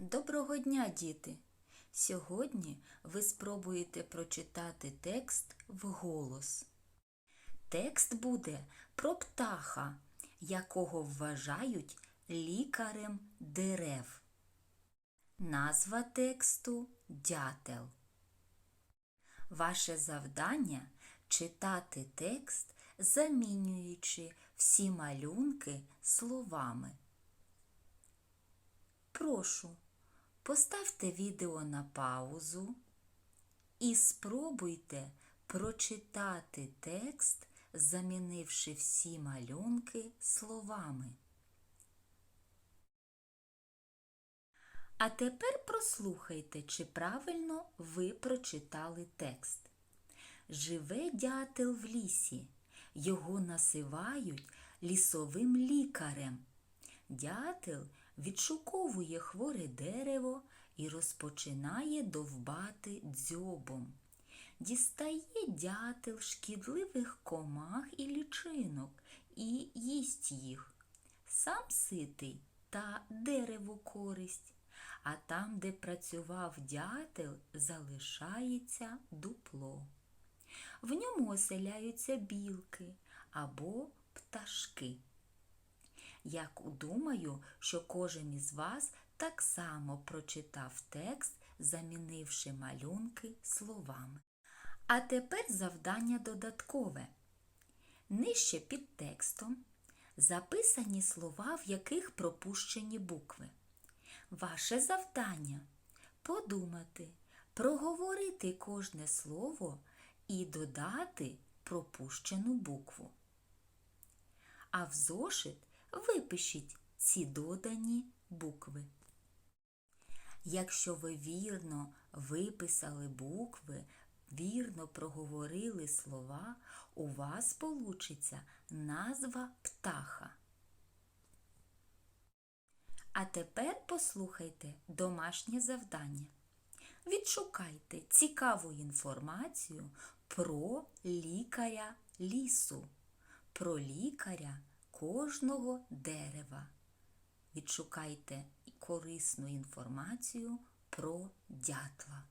Доброго дня, діти! Сьогодні ви спробуєте прочитати текст вголос. Текст буде про птаха, якого вважають лікарем дерев. Назва тексту Дятел. Ваше завдання читати текст, замінюючи всі малюнки словами. Прошу, поставте відео на паузу і спробуйте прочитати текст, замінивши всі малюнки словами. А тепер прослухайте, чи правильно ви прочитали текст. Живе дятел в лісі, його насивають лісовим лікарем. Дятел відшуковує хворе дерево і розпочинає довбати дзьобом. Дістає дятел шкідливих комах і лічинок і їсть їх. Сам ситий та дереву користь, а там, де працював дятел, залишається дупло. В ньому оселяються білки або пташки. Я думаю, що кожен із вас так само прочитав текст, замінивши малюнки словами. А тепер завдання додаткове. Нижче під текстом записані слова, в яких пропущені букви. Ваше завдання подумати, проговорити кожне слово і додати пропущену букву. А в зошит випишіть ці додані букви. Якщо ви вірно виписали букви, вірно проговорили слова, у вас получиться назва птаха. А тепер послухайте домашнє завдання. Відшукайте цікаву інформацію про лікаря лісу, про лікаря кожного дерева. Відшукайте корисну інформацію про дятла.